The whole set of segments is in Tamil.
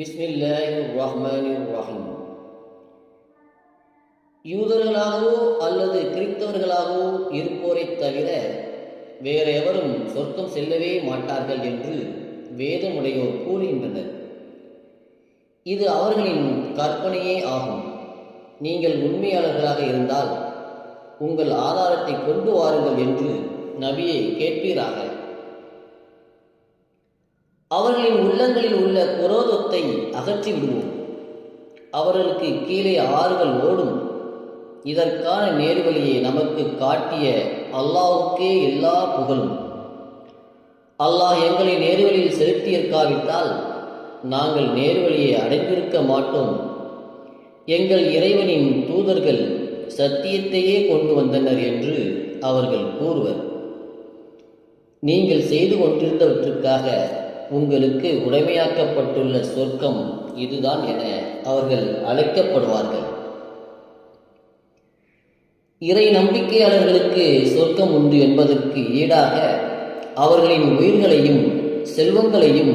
பிஸ்மில்லாஹி ரஹ்மானிர் ரஹீம் யூதர்களாகவோ அல்லது கிறித்தவர்களாகவோ இருப்போரை தவிர வேற எவரும் சொர்க்கம் செல்லவே மாட்டார்கள் என்று வேதமுடையோர் கூறுகின்றனர். இது அவர்களின் கற்பனையே ஆகும். நீங்கள் உண்மையாளர்களாக இருந்தால் உங்கள் ஆதாரத்தை கொண்டு வாருங்கள் என்று நபியை கேட்பீராக. அவர்களின் உள்ளங்களில் உள்ள குரோதத்தை அகற்றி விடுவோம். அவர்களுக்கு கீழே ஆறுகள் ஓடும். இதற்கான நேர்வழியை நமக்கு காட்டிய அல்லாவுக்கே எல்லா புகழும். அல்லாஹ் எங்களை நேர்வழியில் செலுத்தியிருக்காவிட்டால் நாங்கள் நேர்வழியை அடைந்திருக்க மாட்டோம். எங்கள் இறைவனின் தூதர்கள் சத்தியத்தையே கொண்டு வந்தனர் என்று அவர்கள் கூறுவர். நீங்கள் செய்து கொண்டிருந்தவற்றுக்காக உங்களுக்கு உடைமையாக்கப்பட்டுள்ள சொர்க்கம் இதுதான் என அவர்கள் அழைக்கப்படுவார்கள். இறை நம்பிக்கையாளர்களுக்கு சொர்க்கம் உண்டு என்பதற்கு ஈடாக அவர்களின் உயிர்களையும் செல்வங்களையும்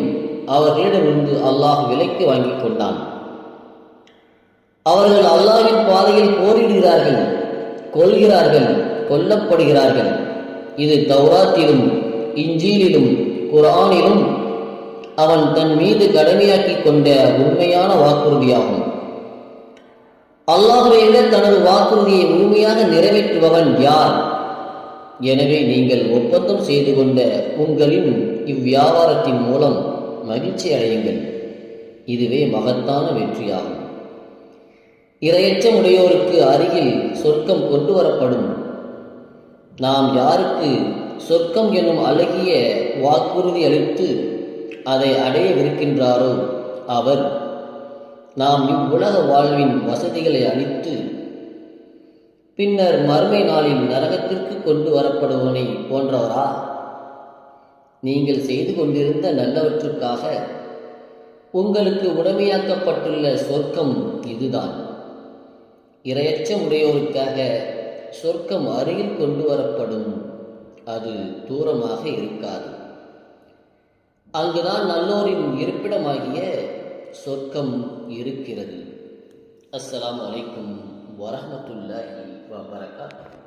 அவர்களிடமிருந்து அல்லாஹ் விலைக்கு வாங்கிக் கொண்டான். அவர்கள் அல்லாஹின் பாதையில் போரிடுகிறார்கள் கொள்கிறார்கள் கொல்லப்படுகிறார்கள். இது தௌராத்திலும் இஞ்சியிலும் குரானிலும் அவன் தன் மீது கடமையாக்கி கொண்ட உண்மையான வாக்குறுதியாகும். அல்லாஹுவை விட தனது வாக்குறுதியை முழுமையாக நிறைவேற்றுபவன் யார்? எனவே நீங்கள் ஒப்பந்தம் செய்து கொண்ட உங்களின் இவ்வியாபாரத்தின் மூலம் மகிழ்ச்சி அடையுங்கள். இதுவே மகத்தான வெற்றியாகும். இரையற்றமுடையோருக்கு அருகில் சொர்க்கம் கொண்டு வரப்படும். நாம் யாருக்கு சொர்க்கம் என்னும் அழகிய வாக்குறுதி அளித்து அதை அடையவிருக்கின்றாரோ அவர்? நாம் இவ்வுலக வாழ்வின் வசதிகளை அளித்து பின்னர் மறுமை நாளில் நரகத்திற்கு கொண்டு வரப்படுவனை போன்றவரா? நீங்கள் செய்து கொண்டிருந்த நல்லவற்றுக்காக உங்களுக்கு உடமையாக்கப்பட்டுள்ள சொர்க்கம் இதுதான். இரையச்சம் உடையோருக்காக சொர்க்கம் அருகில் கொண்டு வரப்படும் அது தூரமாக இருக்காது. அங்குதான் நல்லோரின் இருப்பிடமாகிய சொர்க்கம் இருக்கிறது. அஸ்லாம் அலைக்கும் வரஹ்மத்துல்லாஹி வபரகாத்துஹு